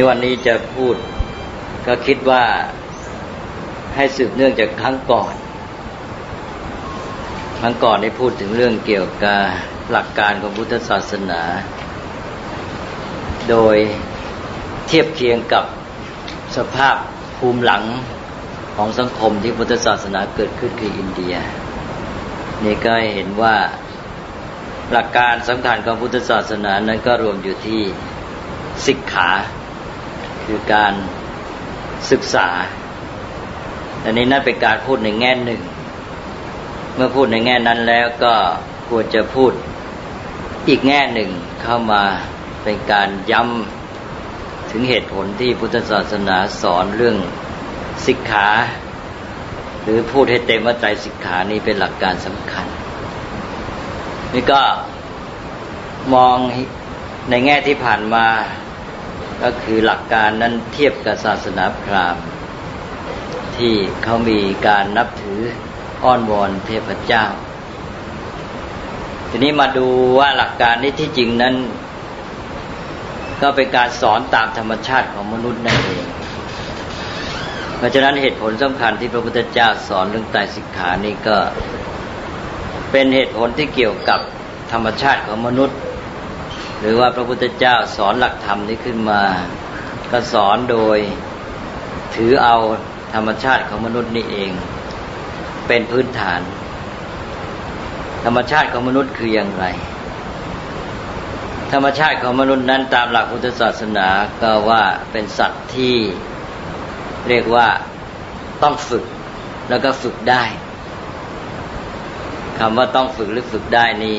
นี่วันนี้จะพูดก็คิดว่าให้สืบเนื่องจากครั้งก่อน ครั้งก่อนได้พูดถึงเรื่องเกี่ยวกับหลักการของพุทธศาสนา โดยเทียบเคียงกับสภาพภูมิหลังของสังคมที่พุทธศาสนาเกิดขึ้นคืออินเดีย นี่ก็เห็นว่าหลักการสำคัญของพุทธศาสนานั้นก็รวมอยู่ที่สิกขา คือการศึกษา อันนี้นั่นเป็นการพูดในแง่หนึ่ง เมื่อพูดในแง่นั้นแล้วก็ควรจะพูดอีกแง่หนึ่งเข้ามาเป็นการย้ำถึงเหตุผลที่พุทธศาสนาสอนเรื่องสิกขา หรือพูดให้เต็มว่าใจสิกขานี้เป็นหลักการสำคัญ นี่ก็มองในแง่ที่ผ่านมา ก็คือหลักการนั้นเทียบกับศาสนาพราหมณ์ ที่เขามีการนับถืออ้อนวอนเทพเจ้า ทีนี้มาดูว่าหลักการนี้ที่จริงนั้น ก็เป็นการสอนตามธรรมชาติของมนุษย์นั่นเอง เพราะฉะนั้นเหตุผลสำคัญที่พระพุทธเจ้าสอนเรื่องไตรสิกขานี่ก็เป็นเหตุผลที่เกี่ยวกับธรรมชาติของมนุษย์ หรือว่าพระพุทธเจ้าสอนหลักธรรมนี้ขึ้นมา ก็สอนโดยถือเอาธรรมชาติของมนุษย์นี่เอง เป็นพื้นฐาน ธรรมชาติของมนุษย์คืออย่างไร ธรรมชาติของมนุษย์นั้นตามหลักพุทธศาสนาก็ว่าเป็นสัตว์ที่เรียกว่าต้องฝึกแล้วก็ฝึกได้คำว่าต้องฝึกหรือฝึกได้นี่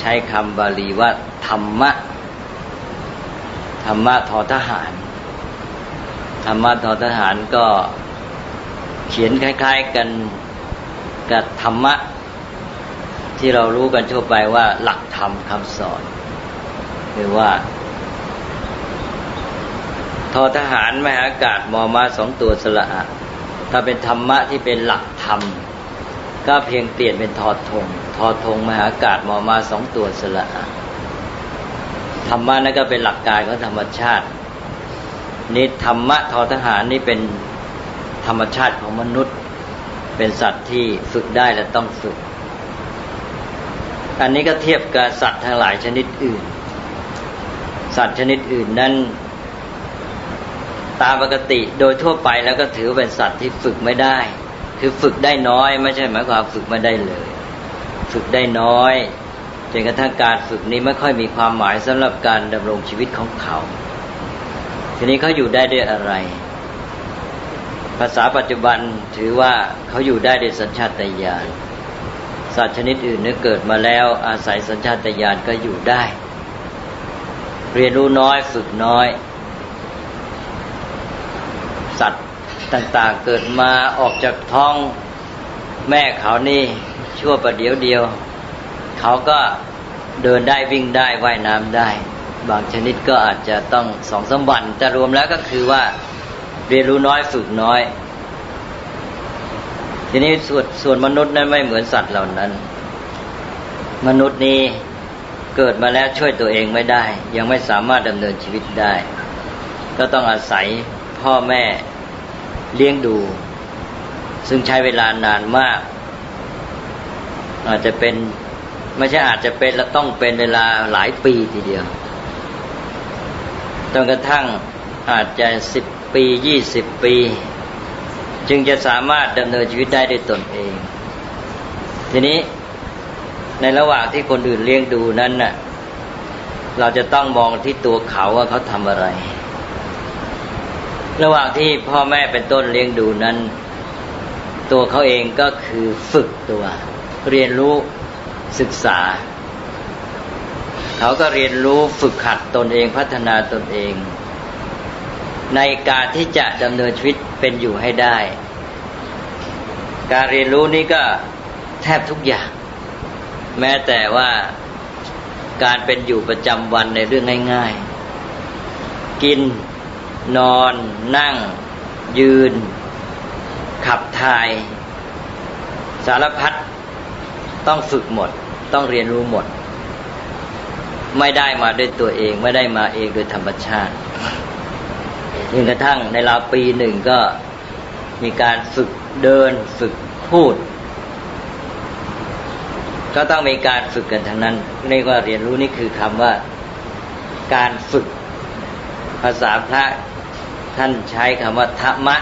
ใช้คำบาลีว่า ธรรมะ ธรรมะทอทหาร ธรรมะทอทหารก็เขียนคล้าย ๆกันกับธรรมะ ที่เรารู้กันทั่วไปว่า หลักธรรมคำสอนหรือว่าทอทหารมหาอากาศมอมาสองตัวสละอะถ้าเป็นธรรมะที่เป็นหลักธรรม ก็เพียงเปลี่ยนเป็นทอทง ทอทงมหาอากาศมอมาสองตัวสละอะธรรมะนั่นก็เป็นหลักการของธรรมชาติ นี่ธรรมะทอทหารนี่เป็นธรรมชาติของมนุษย์ เป็นสัตว์ที่ฝึกได้และต้องฝึก อันนี้ก็เทียบกับสัตว์ทั้งหลายชนิดอื่น สัตว์ชนิดอื่นนั้นตามปกติโดยทั่วไปแล้วก็ถือเป็นสัตว์ที่ฝึกไม่ได้ คือฝึกได้น้อย ไม่ใช่หมายความฝึกไม่ได้เลย ฝึกได้น้อยจนกระทั่งการฝึกนี้ไม่ค่อยมีความหมายสำหรับการดำรงชีวิตของเขา ทีนี้เขาอยู่ได้ด้วยอะไร ภาษาปัจจุบันถือว่าเขาอยู่ได้ด้วยสัญชาตญาณสัตว์ชนิดอื่นเนี่ยเกิดมาแล้วอาศัยสัญชาตญาณก็อยู่ได้ เรียนรู้น้อยฝึกน้อย สัตว์ต่างๆเกิดมาออกจากท้องแม่เขานี่ ชั่วประเดี๋ยวเดียว เขาก็เดินได้วิ่งได้ว่ายน้ำได้ บางชนิดก็อาจจะต้องสองสามวันแต่รวมแล้วก็คือว่าเรียนรู้น้อยฝึกน้อย ทีนี้ส่วนส่วนมนุษย์นั้นไม่เหมือนสัตว์เหล่านั้น มนุษย์นี้เกิดมาแล้วช่วยตัวเองไม่ได้ ยังไม่สามารถดำเนินชีวิตได้ ก็ต้องอาศัยพ่อแม่เลี้ยงดู ซึ่งใช้เวลานานมาก อาจจะเป็นไม่ใช่อาจจะเป็นและต้องเป็นเวลาหลายปีทีเดียวจนกระทั่งอาจจะสิบปียี่สิบปี จึงจะสามารถดำเนินชีวิตได้ด้วยตนเอง ทีนี้ในระหว่างที่คนอื่นเลี้ยงดูนั้นน่ะ เราจะต้องมองที่ตัวเขาว่าเขาทำอะไร ระหว่างที่พ่อแม่เป็นต้นเลี้ยงดูนั้น ตัวเขาเองก็คือฝึกตัว เรียนรู้ศึกษา เขาก็เรียนรู้ฝึกขัดตนเองพัฒนาตนเอง ในการที่จะดำเนินชีวิตเป็นอยู่ให้ได้ การเรียนรู้นี้ก็แทบทุกอย่าง แม้แต่ว่าการเป็นอยู่ประจำวันในเรื่องง่าย ๆ กิน นอน นั่ง ยืน ขับถ่าย สารพัด ต้องฝึกหมด ต้องเรียนรู้หมด ไม่ได้มาด้วยตัวเอง ไม่ได้มาเองโดยธรรมชาติจนกระทั่งในราวปีหนึ่งก็มีการฝึกเดินฝึกพูด ก็ต้องมีการฝึกกันทั้งนั้นเรียกว่าเรียนรู้นี่คือคำว่าการฝึกภาษาพระท่านใช้คำว่าธรรมะ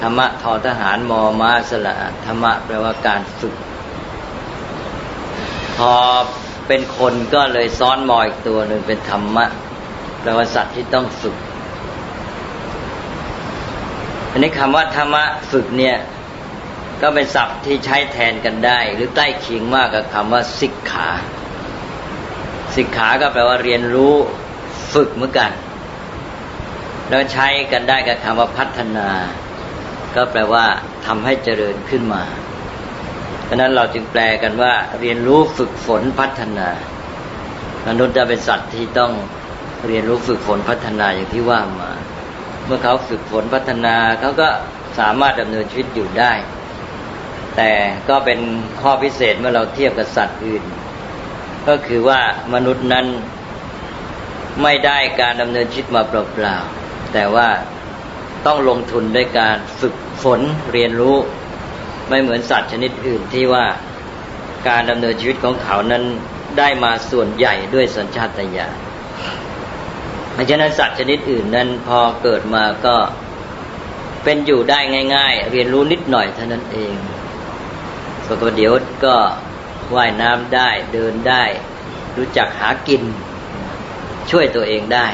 ธรรมะทอทหารมอมาสละธรรมะแปลว่าการฝึก พอเป็นคนก็เลยซ้อนมออีกตัวหนึ่งเป็นธรรมะแปลว่าสัตว์ที่ต้องฝึก อันนี้คำว่าธรรมะฝึกเนี่ย ก็เป็นศัพท์ที่ใช้แทนกันได้ หรือใกล้เคียงมากกับคำว่าสิกขา สิกขาก็แปลว่าเรียนรู้ฝึกเหมือนกัน แล้วใช้กันได้กับคำว่าพัฒนา ก็แปลว่าทำให้เจริญขึ้นมา เพราะนั้นเราจึงแปลกันว่า เรียนรู้ฝึกฝนพัฒนา มนุษย์จะเป็นสัตว์ที่ต้องเรียนรู้ฝึกฝนพัฒนาอย่างที่ว่ามา เมื่อเขาฝึกฝนพัฒนาเขาก็สามารถดำเนินชีวิตอยู่ได้ แต่ก็เป็นข้อพิเศษเมื่อเราเทียบกับสัตว์อื่น ก็คือว่ามนุษย์นั้นไม่ได้การดำเนินชีวิตมาเปล่าๆแต่ว่าต้องลงทุนด้วยการฝึกฝนเรียนรู้ ไม่เหมือนสัตว์ชนิดอื่นที่ว่าการดำเนินชีวิตของเขานั้นได้มาส่วนใหญ่ด้วยสัญชาตญาณเพราะฉะนั้นสัตว์ชนิดอื่นนั้นพอเกิดมาก็เป็นอยู่ได้ง่าย ๆ เรียนรู้นิดหน่อยเท่านั้นเองปรากเดียวก็ว่ายน้ำได้เดินได้ รู้จักหากิน ช่วยตัวเองได้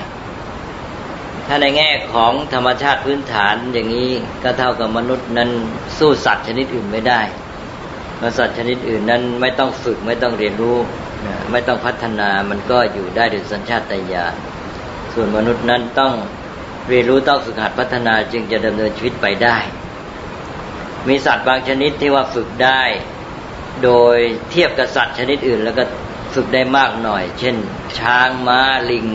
ถ้าในแง่ของธรรมชาติพื้นฐานอย่างนี้ก็เท่ากับมนุษย์นั้นสู้สัตว์ชนิดอื่นไม่ได้สัตว์ชนิดอื่นนั้นไม่ต้องฝึกไม่ต้องเรียนรู้ไม่ต้องพัฒนามันก็อยู่ได้โดยสัญชาตญาณส่วนมนุษย์นั้นต้องเรียนรู้ต้องฝึกหัดพัฒนาจึงจะดำเนินชีวิตไปได้ มีสัตว์บางชนิดที่ว่าฝึกได้ โดยเทียบกับสัตว์ชนิดอื่น แล้วก็ฝึกได้มากหน่อย เช่น ช้างม้าลิง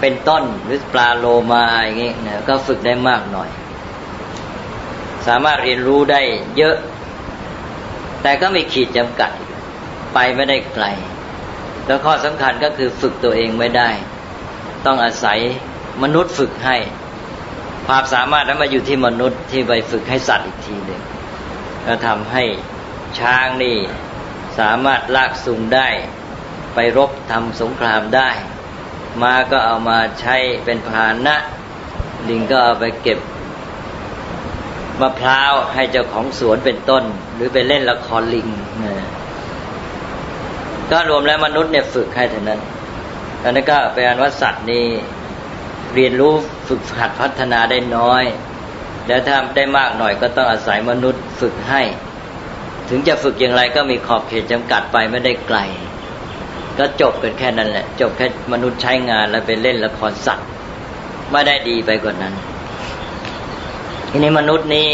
เป็นต้นหรือปลาโลมาอย่างนี้นะก็ฝึกได้มากหน่อย สามารถเรียนรู้ได้เยอะ แต่ก็มีขีดจำกัด ไปไม่ได้ไกล แล้วข้อสำคัญก็คือฝึกตัวเองไม่ได้ ต้องอาศัยมนุษย์ฝึกให้ ความสามารถนั้นมาอยู่ที่มนุษย์ที่ไปฝึกให้สัตว์อีกทีหนึ่งแล้วทำให้ช้างนี่สามารถลากสูงได้ ไปรบทำสงครามได้ ม้าก็เอามาใช้เป็นพาหนะ ลิงก็เอาไปเก็บมะพร้าวให้เจ้าของสวนเป็นต้น หรือไปเล่นละครลิงนะก็รวมแล้วมนุษย์เนี่ยฝึกให้เท่านั้นอันนั้นก็เป็นอันว่าสัตว์นี่เรียนรู้ฝึกหัดพัฒนาได้น้อย แล้วถ้าได้มากหน่อยก็ต้องอาศัยมนุษย์ฝึกให้ ถึงจะฝึกอย่างไรก็มีขอบเขตจำกัดไปไม่ได้ไกล ก็จบกันแค่นั้นแหละ จบแค่มนุษย์ใช้งานแล้วไปเล่นละครสัตว์ไม่ได้ดีไปกว่านั้น ทีนี้มนุษย์นี่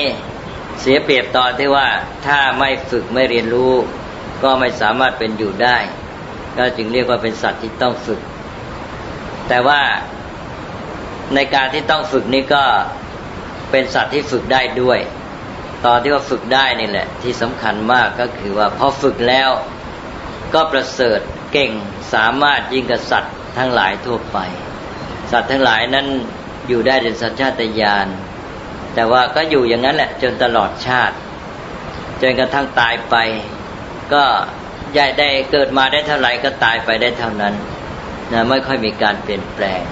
เสียเปรียบตอนที่ว่าถ้าไม่ฝึกไม่เรียนรู้ ก็ไม่สามารถเป็นอยู่ได้ ก็จึงเรียกว่าเป็นสัตว์ที่ต้องฝึก แต่ว่าในการที่ต้องฝึกนี่ก็เป็นสัตว์ที่ฝึกได้ด้วย ตอนที่ว่าฝึกได้นี่แหละ ที่สำคัญมากก็คือว่าพอฝึกแล้วก็ประเสริฐ เก่งสามารถยิ่งกับสัตว์ทั้งหลายทั่วไป สัตว์ทั้งหลายนั้นอยู่ได้ในสัญชาตญาณแต่ว่าก็อยู่อย่างนั้นแหละ จนตลอดชาติ จนกระทั่งตายไป ก็ยายได้เกิดมาได้เท่าไหร่ก็ตายไปได้เท่านั้นนะไม่ค่อยมีการเปลี่ยนแปลง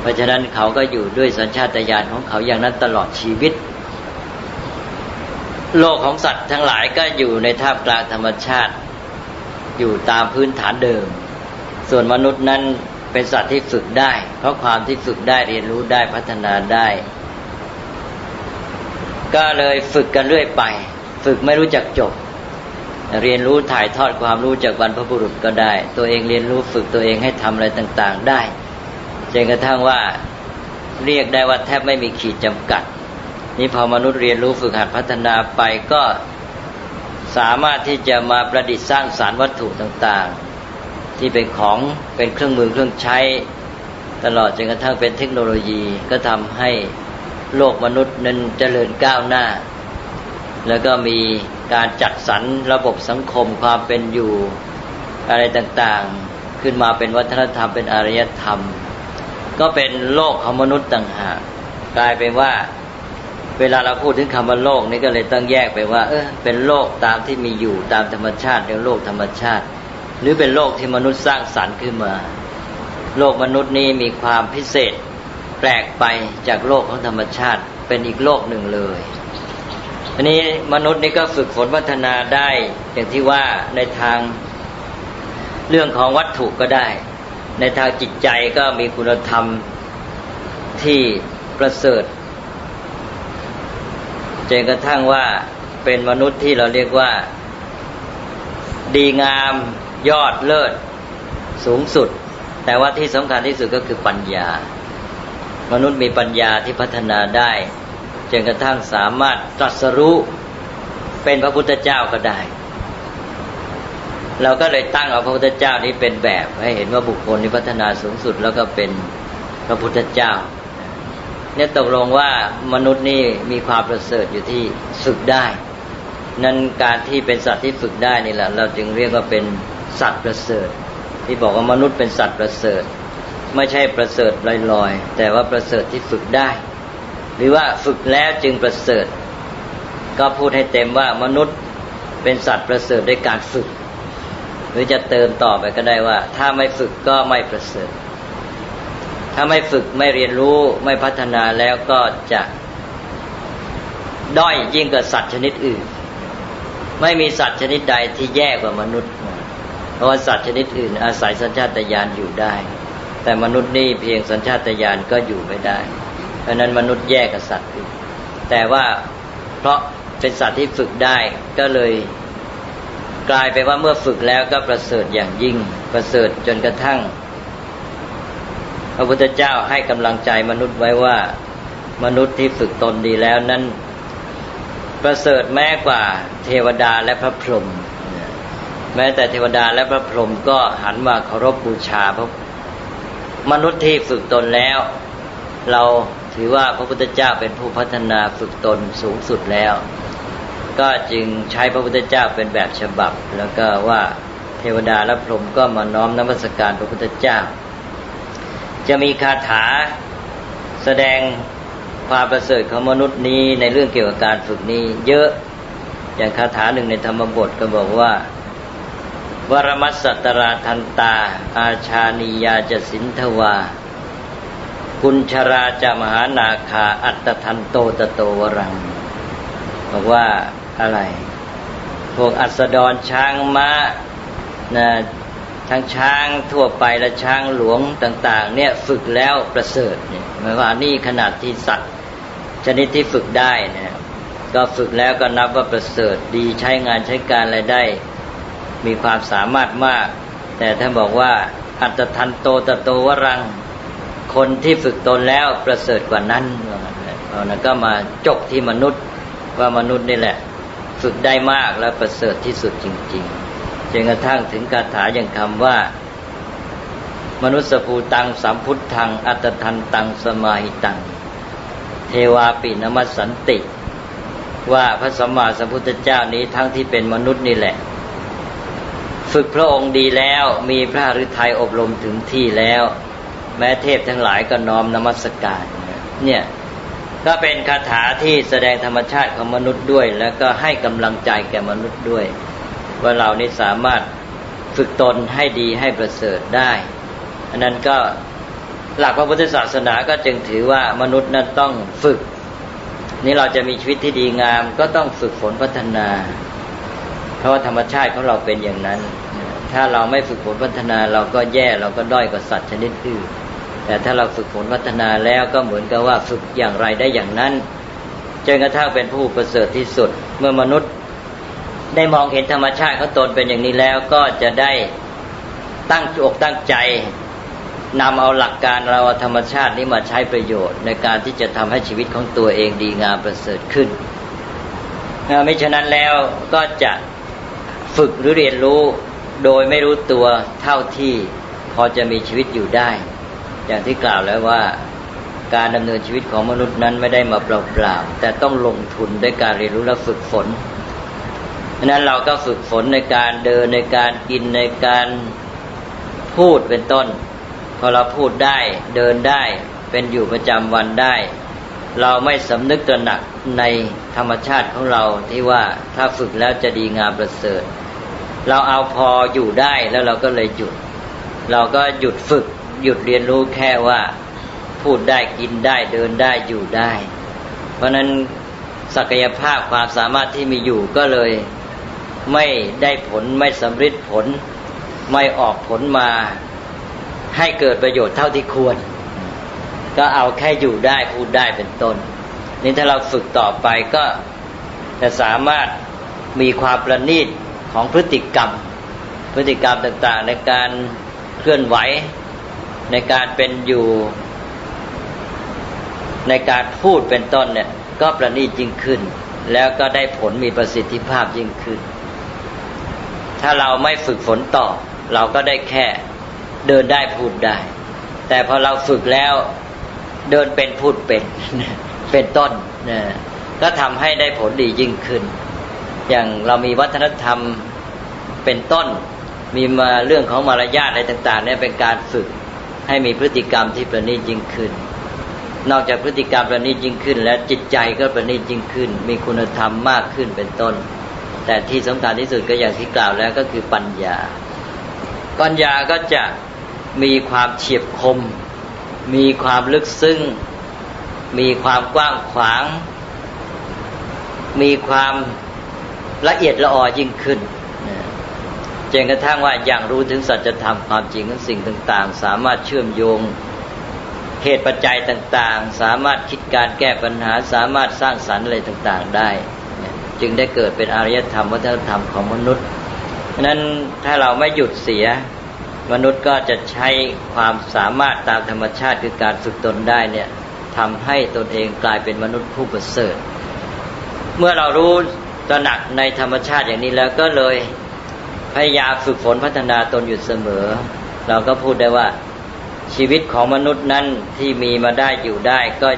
เพราะฉะนั้นเขาก็อยู่ด้วยสัญชาตญาณของเขาอย่างนั้นตลอดชีวิต โลกของสัตว์ทั้งหลายก็อยู่ในท่ามกลางธรรมชาติ อยู่ตามพื้นฐานเดิม ส่วนมนุษย์นั้นเป็นสัตว์ที่ฝึกได้ เพราะความที่ฝึกได้เรียนรู้ได้พัฒนาได้ ก็เลยฝึกกันเรื่อยไป ฝึกไม่รู้จักจบ เรียนรู้ถ่ายทอดความรู้จากบรรพบุรุษก็ได้ ตัวเองเรียนรู้ฝึกตัวเองให้ทำอะไรต่างๆได้จนกระทั่งว่าเรียกได้ว่าแทบไม่มีขีดจำกัดนี่พอมนุษย์เรียนรู้ฝึกหัดพัฒนาไปก็ สามารถที่จะมาประดิษฐ์สร้างสารวัตถุต่างๆ ที่เป็นของเป็นเครื่องมือเครื่องใช้ ตลอดจนกระทั่งเป็นเทคโนโลยีก็ทำให้โลกมนุษย์นั้นเจริญก้าวหน้า แล้วก็มีการจัดสรรระบบสังคมความเป็นอยู่อะไรต่างๆ ขึ้นมาเป็นวัฒนธรรมเป็นอารยธรรม ก็เป็นโลกของมนุษย์ต่างหากกลายเป็นว่า เวลาเราพูดถึงคำว่าโลกนี่ก็เลยต้องแยกไปว่า เออเป็นโลกตามที่มีอยู่ตามธรรมชาติเรียกโลกธรรมชาติ หรือเป็นโลกที่มนุษย์สร้างสรรค์ขึ้นมา โลกมนุษย์นี้มีความพิเศษ แปลกไปจากโลกของธรรมชาติ เป็นอีกโลกหนึ่งเลยอันนี้มนุษย์นี่ก็ฝึกฝนพัฒนาได้อย่างที่ว่าในทางเรื่องของวัตถุก็ได้ ในทางจิตใจก็มีคุณธรรมที่ประเสริฐ จนกระทั่งว่าเป็นมนุษย์ที่เราเรียกว่า ดีงามยอดเลิศสูงสุด แต่ว่าที่สำคัญที่สุดก็คือปัญญา มนุษย์มีปัญญาที่พัฒนาได้จนกระทั่งสามารถตรัสรู้เป็นพระพุทธเจ้าก็ได้ เราก็เลยตั้งเอาพระพุทธเจ้านี้เป็นแบบ ให้เห็นว่าบุคคลที่พัฒนาสูงสุดแล้วก็เป็นพระพุทธเจ้า เนี่ยตกลงว่ามนุษย์นี่มีความประเสริฐอยู่ที่ฝึกได้ นั้นการที่เป็นสัตว์ที่ฝึกได้นี่แหละ เราจึงเรียกว่าเป็นสัตว์ประเสริฐ ที่บอกว่ามนุษย์เป็นสัตว์ประเสริฐ ไม่ใช่ประเสริฐลอยๆ แต่ว่าประเสริฐที่ฝึกได้ หรือว่าฝึกแล้วจึงประเสริฐ ก็พูดให้เต็มว่ามนุษย์เป็นสัตว์ประเสริฐด้วยการฝึก หรือจะเติมต่อไปก็ได้ว่า ถ้าไม่ฝึกก็ไม่ประเสริฐ ถ้าไม่ฝึกไม่เรียนรู้ไม่พัฒนาแล้วก็จะด้อยยิ่งกว่าสัตว์ชนิดอื่น ไม่มีสัตว์ชนิดใดที่แย่กว่ามนุษย์ เพราะว่าสัตว์ชนิดอื่น อาศัยสัญชาตญาณอยู่ได้ แต่มนุษย์นี่เพียงสัญชาตญาณก็อยู่ไม่ได้ เพราะนั้นมนุษย์แย่กับสัตว์อื่น แต่ว่าเพราะเป็นสัตว์ที่ฝึกได้ก็เลยกลายไปว่าเมื่อฝึกแล้วก็ประเสริฐอย่างยิ่งประเสริฐจนกระทั่ง พระพุทธเจ้าให้กำลังใจมนุษย์ไว้ว่า มนุษย์ที่ฝึกตนดีแล้วนั้น ประเสริฐแม้กว่าเทวดาและพระพรหมแม้แต่เทวดาและพระพรหมก็หันมาเคารพบูชาพระมนุษย์ที่ฝึกตนแล้ว เราถือว่าพระพุทธเจ้าเป็นผู้พัฒนาฝึกตนสูงสุดแล้ว ก็จึงใช้พระพุทธเจ้าเป็นแบบฉบับ แล้วก็ว่าเทวดาและพรหมก็มาน้อมนมัสการพระพุทธเจ้า จะมีคาถาแสดงความประเสริฐของมนุษย์นี้ในเรื่องเกี่ยวกับการฝึกนี้ เยอะอย่างคาถาหนึ่งในธรรมบทก็บอกว่าวรมัสสตราทันตา อาชานียาจะสินทวา กุญชราจะมหานาคาอัตทันโตตโตวรัง บอกว่าอะไร พวกอัสดรช้างม้านะ ทั้งช้างทั่วไปและช้างหลวงต่าง ๆ เนี่ยฝึกแล้วประเสริฐเนี่ยหมายว่านี่ขนาดที่สัตว์ชนิดที่ฝึกได้นี่ยก็ฝึกแล้วก็นับว่าประเสริฐดีใช้งานใช้การอะไรได้ มีความสามารถมาก แต่ท่านบอกว่าอัตทันโตตโตวรัง คนที่ฝึกตนแล้วประเสริฐกว่านั้นเอานะก็มาจบที่มนุษย์ว่ามนุษย์นี่แหละ ฝึกได้มากและประเสริฐที่สุดจริง ๆ นกระทั่งถึงคาถาอย่างคำว่า มนุษย์ภูตังสัมพุทธัง อัตทันตังสมาหิตัง เทวาปินมัสสันติ ว่าพระสัมมาสัมพุทธเจ้านี้ทั้งที่เป็นมนุษย์นี่แหละ ฝึกพระองค์ดีแล้วมีพระฤทัยอบรมถึงที่แล้ว แม้เทพทั้งหลายก็น้อมนมัสการ เนี่ยก็เป็นคาถาที่แสดงธรรมชาติของมนุษย์ด้วย แล้วก็ให้กำลังใจแก่มนุษย์ด้วย ว่าเรานี่สามารถฝึกตนให้ดีให้ประเสริฐได้ อันนั้นก็หลักพระพุทธศาสนาก็จึงถือว่ามนุษย์นั้นต้องฝึก นี่เราจะมีชีวิตที่ดีงามก็ต้องฝึกฝนพัฒนา เพราะว่าธรรมชาติของเราเป็นอย่างนั้น ถ้าเราไม่ฝึกฝนพัฒนาเราก็แย่เราก็ด้อยกว่าสัตว์ชนิดอื่นแต่ถ้าเราฝึกฝนพัฒนาแล้วก็เหมือนกับว่าฝึกอย่างไรได้อย่างนั้นจนกระทั่งเป็นผู้ประเสริฐที่สุด เมื่อมนุษย์ ได้มองเห็นธรรมชาติเขาตนเป็นอย่างนี้แล้วก็จะได้ตั้งอกตั้งใจนำเอาหลักการเราธรรมชาตินี้มาใช้ประโยชน์ ในการที่จะทำให้ชีวิตของตัวเองดีงามประเสริฐขึ้นไม่ฉะนั้นแล้วก็จะฝึกหรือเรียนรู้โดยไม่รู้ตัวเท่าที่พอจะมีชีวิตอยู่ได้ อย่างที่กล่าวแล้วว่าการดำเนินชีวิตของมนุษย์นั้นไม่ได้มาเปล่าๆแต่ต้องลงทุนด้วยการเรียนรู้และฝึกฝน พราะนั้นเราก็ฝึกฝนในการเดินในการกินในการพูดเป็นต้น พอเราพูดได้เดินได้เป็นอยู่ประจำวันได้ เราไม่สำนึกตระหนักในธรรมชาติของเราที่ว่าถ้าฝึกแล้วจะดีงามประเสริฐ เราเอาพออยู่ได้แล้วเราก็เลยหยุด เราก็หยุดฝึกหยุดเรียนรู้แค่ว่า พูดได้กินได้เดินได้อยู่ได้ เพราะนั้นศักยภาพความสามารถที่มีอยู่ก็เลย ไม่ได้ผลไม่สำเร็จผล ไม่ออกผลมา ให้เกิดประโยชน์เท่าที่ควร ก็เอาแค่อยู่ได้พูดได้เป็นต้น นี่ถ้าเราฝึกต่อไปก็จะสามารถมีความประณีตของพฤติกรรม พฤติกรรมต่างๆ ในการเคลื่อนไหวในการเป็นอยู่ ในการพูดเป็นต้นเนี่ยก็ประณีตยิ่งขึ้น แล้วก็ได้ผลมีประสิทธิภาพยิ่งขึ้น ถ้าเราไม่ฝึกฝนต่อ เราก็ได้แค่เดินได้พูดได้ แต่พอเราฝึกแล้วเดินเป็นพูดเป็นเป็นต้นนะก็ทำให้ได้ผลดียิ่งขึ้น อย่างเรามีวัฒนธรรมเป็นต้น มีมาเรื่องของมารยาทอะไรต่าง ๆ เนี่ยเป็นการฝึกให้มีพฤติกรรมที่ประณีตยิ่งขึ้น นอกจากพฤติกรรมประณีตยิ่งขึ้น แล้วจิตใจก็ประณีตยิ่งขึ้น มีคุณธรรมมากขึ้นเป็นต้น แต่ที่สำคัญที่สุดก็อย่างที่กล่าวแล้วก็คือปัญญา ปัญญาก็จะมีความเฉียบคม มีความลึกซึ้ง มีความกว้างขวาง มีความละเอียดละออยิ่งขึ้นจนกระทั่งว่าอย่างรู้ถึงสัจธรรมความจริงของสิ่งต่าง ๆ สามารถเชื่อมโยงเหตุปัจจัยต่าง ๆ สามารถคิดการแก้ปัญหา สามารถสร้างสรรค์อะไรต่าง ๆ ได้ จึงได้เกิดเป็นอารยธรรมวัฒนธรรมของมนุษย์นั้นถ้าเราไม่หยุดเสีย มนุษย์ก็จะใช้ความสามารถตามธรรมชาติคือการฝึกตนได้เนี่ยทำให้ตนเองกลายเป็นมนุษย์ผู้ประเสริฐ เมื่อเรารู้ตระหนักในธรรมชาติอย่างนี้แล้วก็เลยพยายามฝึกฝนพัฒนาตนอยู่เสมอ เราก็พูดได้ว่าชีวิตของมนุษย์นั้นที่มีมาได้อยู่ได้ก็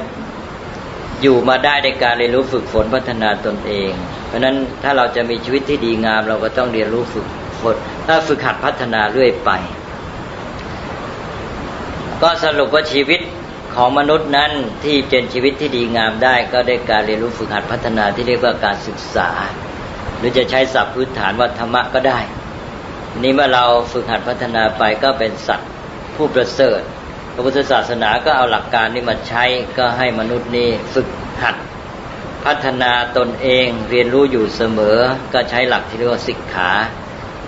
อยู่มาได้ในการเรียนรู้ฝึกฝนพัฒนาตนเอง เพราะนั้นถ้าเราจะมีชีวิตที่ดีงาม เราก็ต้องเรียนรู้ฝึกฝนถ้าฝึกหัดพัฒนาเรื่อยไป ก็สรุปว่าชีวิตของมนุษย์นั้นที่เป็นชีวิตที่ดีงามได้ ก็ได้การเรียนรู้ฝึกหัดพัฒนาที่เรียกว่าการศึกษา หรือจะใช้ศัพท์พื้นฐานว่าธรรมะก็ได้ นี้เมื่อเราฝึกหัดพัฒนาไปก็เป็นสัตว์ผู้ประเสริฐ ระพุทธศาสนาก็เอาหลักการนี้มาใช้ก็ให้มนุษย์นี้ฝึกหัด พัฒนาตนเองเรียนรู้อยู่เสมอ ก็ใช้หลักที่เรียกว่าสิกขา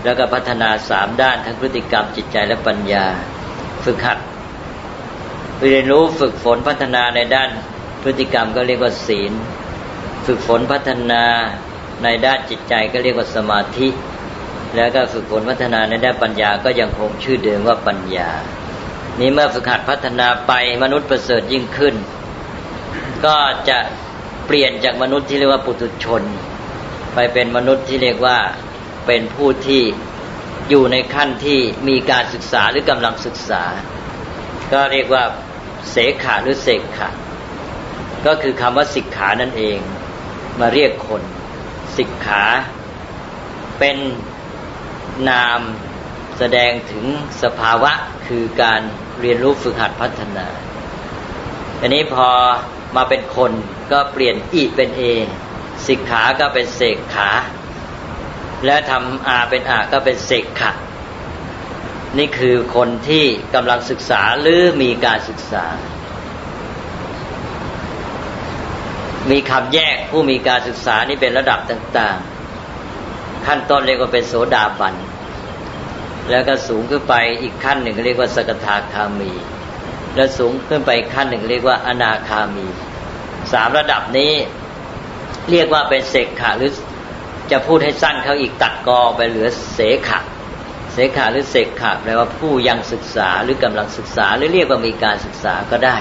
แล้วก็พัฒนาสามด้านทั้งพฤติกรรมจิตใจและปัญญา ฝึกหัด เรียนรู้ฝึกฝนพัฒนาในด้านพฤติกรรมก็เรียกว่าศีล ฝึกฝนพัฒนาในด้านจิตใจก็เรียกว่าสมาธิ แล้วก็ฝึกฝนพัฒนาในด้านปัญญาก็ยังคงชื่อเดิมว่าปัญญา นี้เมื่อฝึกหัดพัฒนาไปมนุษย์ประเสริฐยิ่งขึ้น ก็จะเปลี่ยนจากมนุษย์ที่เรียกว่าปุถุชน ไปเป็นมนุษย์ที่เรียกว่าเป็นผู้ที่อยู่ในขั้นที่มีการศึกษาหรือกำลังศึกษา ก็เรียกว่าเสขาหรือเสกขาก็คือคำว่าสิกขานั่นเอง มาเรียกคน สิกขา เป็นนามแสดงถึงสภาวะคือการ เรียนรู้ฝึกหัดพัฒนาอันนี้พอมาเป็นคนก็เปลี่ยนอีเป็นเอสิกขา ก็เป็นเสกขา และทำอาเป็นอาก็เป็นเสกขะนี่คือคนที่กำลังศึกษาหรือมีการศึกษา มีคำแยกผู้มีการศึกษานี่เป็นระดับต่าง ๆ ขั้นต้นเรียกว่าเป็นโสดาบัน แล้วก็สูงขึ้นไปอีกขั้นหนึ่งเรียกว่าสกทาคามี แล้วสูงขึ้นไปขั้นหนึ่งเรียกว่าอนาคามีสามระดับนี้ เรียกว่าเป็นเสกขะหรือจะพูดให้สั้นเขาอีกตัดกอไปเหลือเสขะเสขาหรือเสกขาแปลว่าผู้ยังศึกษาหรือกำลังศึกษาหรือเรียกว่ามีการศึกษาก็ได้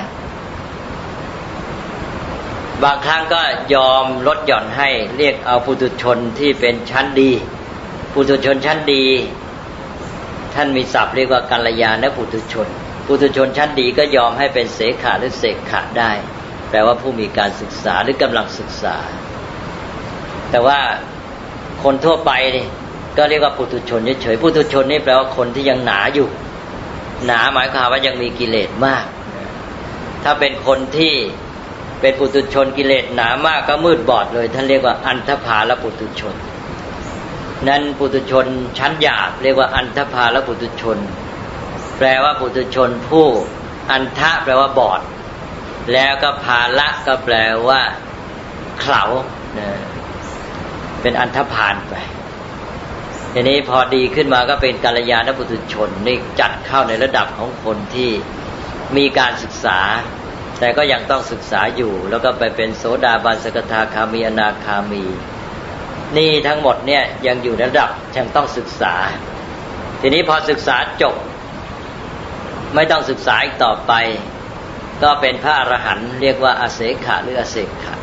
บางครั้งก็ยอมลดหย่อนให้เรียกเอาปุถุชนที่เป็นชั้นดีปุถุชนชั้นดี ท่านมีศัพท์เรียกว่ากัลยาณปุถุชน ปุถุชนชั้นดีก็ยอมให้เป็นเสขาหรือเสกขาได้ แปลว่าผู้มีการศึกษาหรือกำลังศึกษา แต่ว่าคนทั่วไปนี่ก็เรียกว่าปุถุชนเฉยๆปุถุชนนี่แปลว่าคนที่ยังหนาอยู่ หนาหมายความว่ายังมีกิเลสมาก ถ้าเป็นคนที่เป็นปุถุชนกิเลสหนามากก็มืดบอดเลย ท่านเรียกว่าอันธพาลปุถุชน นั้นปุถุชนชั้นหยาบเรียกว่าอันธพาลปุถุชน แปลว่าปุถุชนผู้อันทะแปลว่าบอด แล้วก็ภาละก็แปลว่าเขานะเป็นอันธพาลไปทีนี้พอดีขึ้นมาก็เป็นกัลยาณปุถุชนนี่จัดเข้าในระดับของคนที่มีการศึกษา แต่ก็ยังต้องศึกษาอยู่ แล้วก็ไปเป็นโสดาบันสกทาคามีอนาคามี นี่ทั้งหมดเนี่ยยังอยู่ในระดับยังต้องศึกษา ทีนี้พอศึกษาจบ ไม่ต้องศึกษาอีกต่อไป ก็เป็นพระอรหันต์เรียกว่าอาเสขะหรืออาเสขะ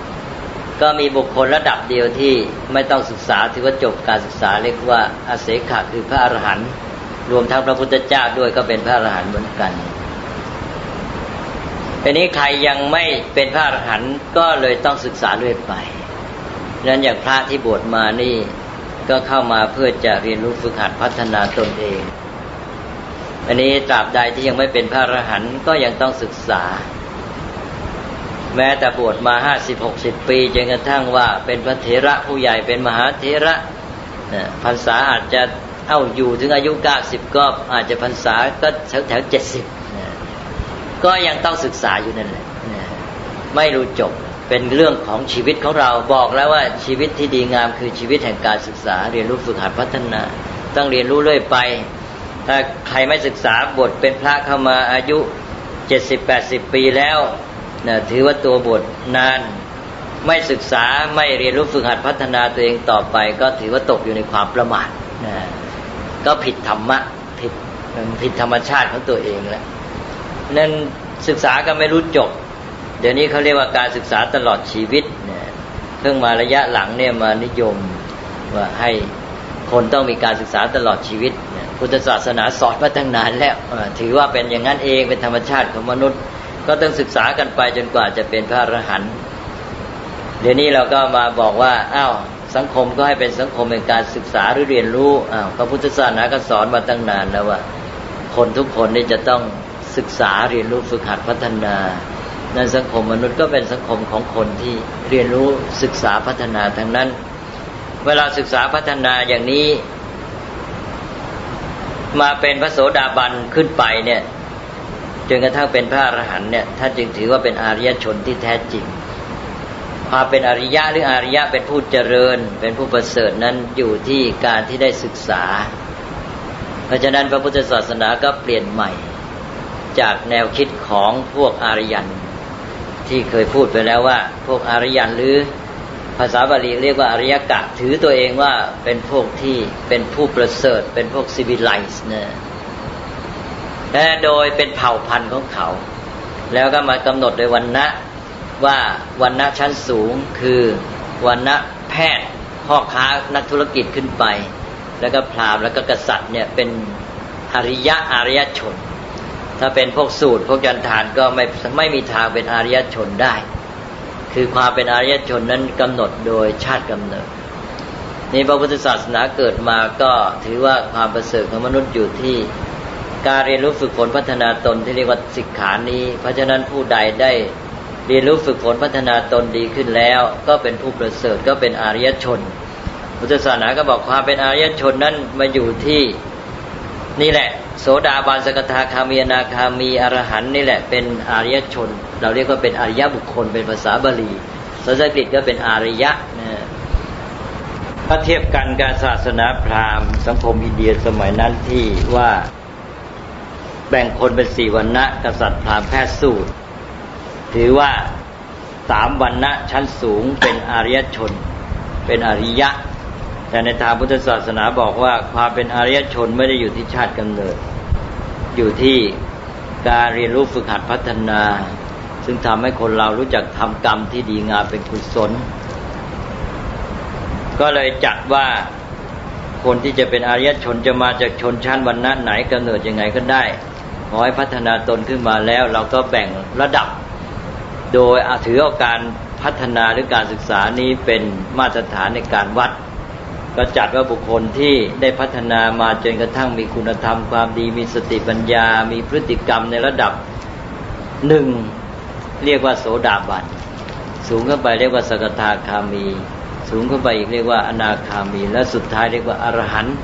ก็มีบุคคลระดับเดียวที่ไม่ต้องศึกษาถือว่าจบการศึกษาเรียกว่าอาเสขะคือพระอรหันต์รวมทั้งพระพุทธเจ้าด้วยก็เป็นพระอรหันต์เหมือนกันทีนี้ใครยังไม่เป็นพระอรหันต์ก็เลยต้องศึกษาเรื่อยไป นั้นอย่างพระที่บวชมานี่ก็เข้ามาเพื่อจะเรียนรู้ฝึกหัดพัฒนาตนเอง อันนี้ตราบใดที่ยังไม่เป็นพระอรหันต์ก็ยังต้องศึกษา แม้แต่บวชมาห้าสิบหกสิบปีจนกระทั่งว่าเป็นพระเถระผู้ใหญ่เป็นมหาเถระพรรษาอาจจะเอ้าอยู่ถึงอายุเก้าสิบก็อาจจะพรรษาก็แถวแถวเจ็ดสิบก็ยังต้องศึกษาอยู่นั่นแหละไม่รู้จบ เป็นเรื่องของชีวิตของเราบอกแล้วว่าชีวิตที่ดีงามคือชีวิตแห่งการศึกษา เรียนรู้ฝึกหัดพัฒนา ต้องเรียนรู้เรื่อยไป ถ้าใครไม่ศึกษาบทเป็นพระเข้ามาอายุเจ็ดสิบแปดสิบปีแล้วนะถือว่าตัวบทนาน ไม่ศึกษาไม่เรียนรู้ฝึกหัดพัฒนาตัวเองต่อไป ก็ถือว่าตกอยู่ในความประมาทนะก็ผิดธรรมะผิดผิดธรรมชาติของตัวเองแล้วนั่นศึกษาก็ไม่รู้จบ เดี๋ยวนี้เขาเรียกว่าการศึกษาตลอดชีวิตเนะเพิ่งมาระยะหลังเนี่ยมานิยมว่าให้คนต้องมีการศึกษาตลอดชีวิตพุทธศาสนาสอนมาตั้งนานแล้วถือว่าเป็นอย่างนั้นเองเป็นธรรมชาติของมนุษย์ ก็ต้องศึกษากันไปจนกว่าจะเป็นพระอรหันต์เดี๋ยวนี้เราก็มาบอกว่าอ้าวสังคมก็ให้เป็นสังคมเป็นการศึกษาหรือเรียนรู้อ้าวพระพุทธศาสนาก็สอนมาตั้งนานแล้วว่า คนทุกคนนี่จะต้องศึกษาเรียนรู้ฝึกหัดพัฒนา ในสังคมมนุษย์ก็เป็นสังคมของคนที่เรียนรู้ศึกษาพัฒนาทั้งนั้น เวลาศึกษาพัฒนาอย่างนี้ มาเป็นพระโสดาบันขึ้นไปเนี่ยจนกระทั่งเป็นพระอรหันต์เนี่ยท่านจึงถือว่าเป็นอริยชนที่แท้จริงพาเป็นอริยะหรืออริยะเป็นผู้เจริญ เป็นผู้ประเสริฐนั้นอยู่ที่การที่ได้ศึกษา เพราะฉะนั้นพระพุทธศาสนาก็เปลี่ยนใหม่ จากแนวคิดของพวกอารยัน ที่เคยพูดไปแล้วว่า พวกอารยันหรือภาษาบาลีเรียกว่าอริยกะ ถือตัวเองว่าเป็นพวกที่เป็นผู้ประเสริฐ เป็นพวกซิวิไลซ์นะและโดยเป็นเผ่าพันธุ์ของเขา แล้วก็มากำหนดโดยวันนะว่าวันนะชั้นสูงคือวันนะแพทย์พ่อค้านักธุรกิจขึ้นไป แล้วก็พราหมณ์แล้วก็กษัตริย์เนี่ยเป็นอริยะอริยชน ถ้าเป็นพวกสูตรพวกยันทานก็ไม่ไม่มีทางเป็นอริยชนได้ คือความเป็นอริยชนนั้นกำหนดโดยชาติกำเนิดนี่พระพุทธศาสนาเกิดมาก็ถือว่าความประเสริฐของมนุษย์อยู่ที่การเรียนรู้ฝึกฝนพัฒนาตนที่เรียกว่าสิกขานี้ เพราะฉะนั้นผู้ใดได้เรียนรู้ฝึกฝนพัฒนาตนดีขึ้นแล้ว ก็เป็นผู้ประเสริฐก็เป็นอริยชน พุทธศาสนาก็บอกความเป็นอริยชนนั้นมาอยู่ที่ นี่แหละ โสดาบันสกทาคามีนาคามีอรหันนี่แหละเป็นอริยชน เราเรียกว่าเป็นอริยบุคคลเป็นภาษาบาลีภาษาอังกฤษก็เป็นอริยะนะถ้าเทียบกันการศาสนาพราหมณ์สังคมอินเดียสมัยนั้นที่ว่าแบ่งคนเป็นสี่วันณะกษัตริย์พราหมณ์แพทย์สูตร ถือว่าสามวันณะชั้นสูงเป็นอริยชน เป็นอริยะ แต่ในทางพุทธศาสนาบอกว่าความเป็นอริยชนไม่ได้อยู่ที่ชาติกำเนิด อยู่ที่การเรียนรู้ฝึกหัดพัฒนา ซึ่งทำให้คนเรารู้จักทำกรรมที่ดีงามเป็นกุศล ก็เลยจัดว่าคนที่จะเป็นอริยชนจะมาจากชนชั้นวันณะไหนกำเนิดยังไงก็ได้ขอให้พัฒนาตนขึ้นมาแล้ว เราก็แบ่งระดับ โดยถือเอาการพัฒนาหรือการศึกษานี้เป็นมาตรฐานในการวัด ก็จัดว่าบุคคลที่ได้พัฒนามาจนกระทั่งมีคุณธรรมความดีมีสติปัญญา มีพฤติกรรมในระดับหนึ่งเรียกว่าโสดาบันสูงขึ้นไปเรียกว่าสกทาคามี สูงขึ้นไปอีกเรียกว่าอนาคามี และสุดท้ายเรียกว่าอรหันต์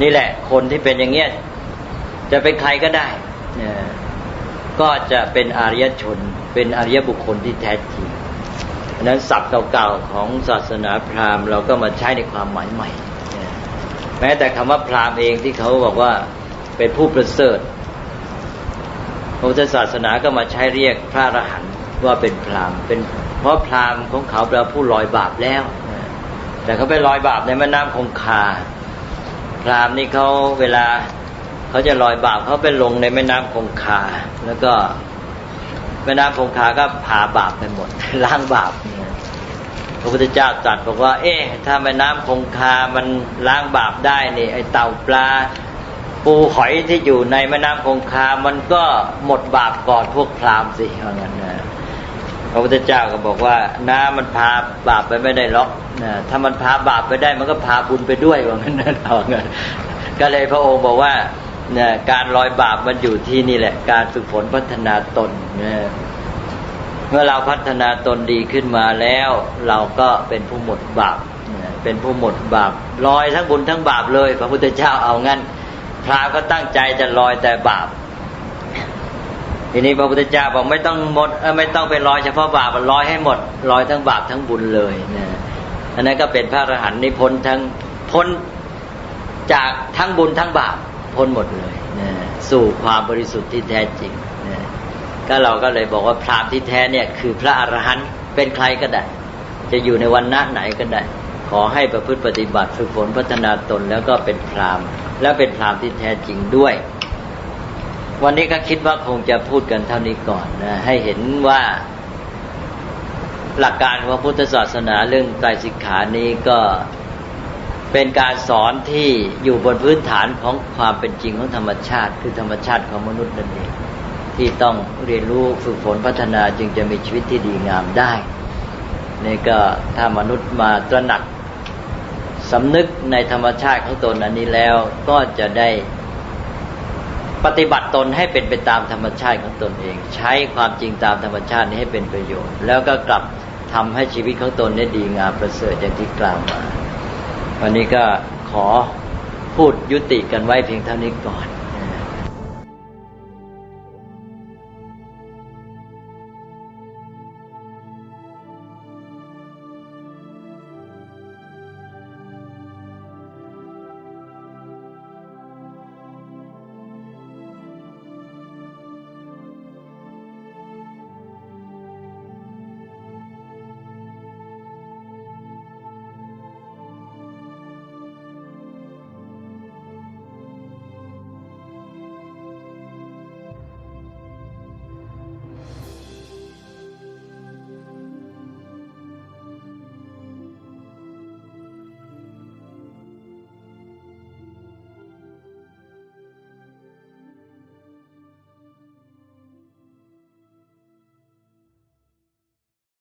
นี่แหละคนที่เป็นอย่างเงี้ยจะเป็นใครก็ได้เนี่ยก็จะเป็นอริยชน เป็นอริยบุคคลที่แท้จริง นั้นศัพท์เก่าๆของศาสนาพราหมณ์เราก็มาใช้ในความหมายใหม่ แม้แต่คำว่าพราหมณ์เองที่เขาบอกว่าเป็นผู้ประเสริฐพระพุทธศาสนาก็มาใช้เรียกพระอรหันต์ว่าเป็นพราหมณ์เป็นเพราะพราหมณ์ของเขาเป็นผู้ลอยบาปแล้ว แต่เขาไปลอยบาปในแม่น้ำคงคา พราหมณ์นี่เขาเวลาเขาจะลอยบาปเขาไปลงในแม่น้ำคงคา แล้วก็ แม่น้ำคงคาก็พาบาปไปหมด ล้างบาปเนี่ยพระพุทธเจ้าตรัสบอกว่า เอ๊ะ ถ้าแม่น้ำคงคามันล้างบาปได้นี่ไอเต่าปลาปูหอยที่อยู่ในแม่น้ำคงคา มันก็หมดบาปก่อนพวกพราหมณ์สิว่างั้นนะพระพุทธเจ้าก็บอกว่า น้ำมันพาบาปไปไม่ได้หรอกนะถ้ามันพาบาปไปได้ มันก็พาบุญไปด้วยว่างั้นนะเอางั้นก็เลยพระองค์บอกว่า นี่ยการลอยบาปมันอยู่ที่นี่แหละ การฝึกฝนพัฒนาตนนะเมื่อเราพัฒนาตนดีขึ้นมาแล้ว เราก็เป็นผู้หมดบาปนะเป็นผู้หมดบาปลอยทั้งบุญทั้งบาปเลย พระพุทธเจ้าเอางั้น พระก็ตั้งใจจะลอยแต่บาปทีนี้พระพุทธเจ้าบอกไม่ต้องหมดไม่ต้องไปลอยเฉพาะบาปลอยให้หมดลอยทั้งบาปทั้งบุญเลยนะอันนั้นก็เป็นพระอรหันต์นี่พ้นทั้งพ้นจากทั้งบุญทั้งบาป พ้นหมดเลยนะสู่ความบริสุทธิ์ที่แท้จริงนะก็เราก็เลยบอกว่าพรามที่แท้เนี่ยคือพระอรหันต์เป็นใครก็ได้ จะอยู่ในวันณะไหนก็ได้ ขอให้ประพฤติปฏิบัติฝึกฝนพัฒนาตนแล้วก็เป็นพรามแล้วเป็นพรามที่แท้จริงด้วย วันนี้ก็คิดว่าคงจะพูดกันเท่านี้ก่อนนะให้เห็นว่าหลักการของพุทธศาสนาเรื่องไตรสิกขานี้ก็ เป็นการสอนที่อยู่บนพื้นฐานของความเป็นจริงของธรรมชาติ คือธรรมชาติของมนุษย์นั่นเองที่ต้องเรียนรู้ฝึกฝนพัฒนาจึงจะมีชีวิตที่ดีงามได้นี่ก็ถ้ามนุษย์มาตระหนักสำนึกในธรรมชาติของตนอันนี้แล้วก็จะได้ปฏิบัติตนให้เป็นไปตามธรรมชาติของตนเอง ใช้ความจริงตามธรรมชาตินี้ให้เป็นประโยชน์ แล้วก็กลับทำให้ชีวิตของตนได้ดีงามประเสริฐอย่างที่กล่าวมา วันนี้ก็ขอพูดยุติกันไว้เพียงเท่านี้ก่อน